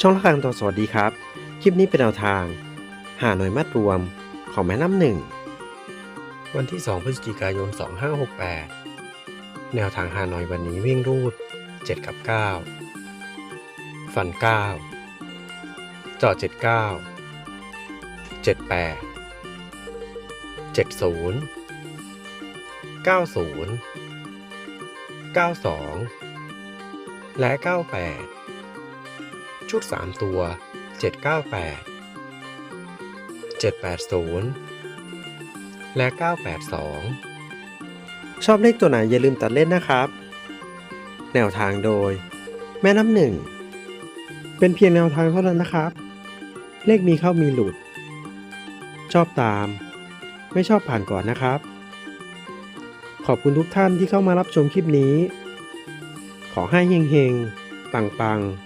ช่องละครังตัวสวัสดีครับ คลิปนี้เป็นแนวทาง หาหน่วยมัดรวมของแม่น้ำหนึ่ง วันที่ 2 พฤศจิกายน 2568 แนวทางหาหน่อยวันนี้วิ่งรูด 7 กับ 9 ฟัน9เจาะ79 78 70 90 92 และ 98 ชุด 3 ตัว 798 780 และ 982 ชอบเลขตัวไหนอย่าลืมตัดเล่นนะครับ แนวทางโดย แม่น้ำหนึ่ง เป็นเพียงแนวทางเท่านั้นนะครับ เลขมีเข้ามีหลุด ชอบตาม ไม่ชอบผ่านก่อนนะครับ ขอบคุณทุกท่านที่เข้ามารับชมคลิปนี้ ขอให้เฮงๆปังๆ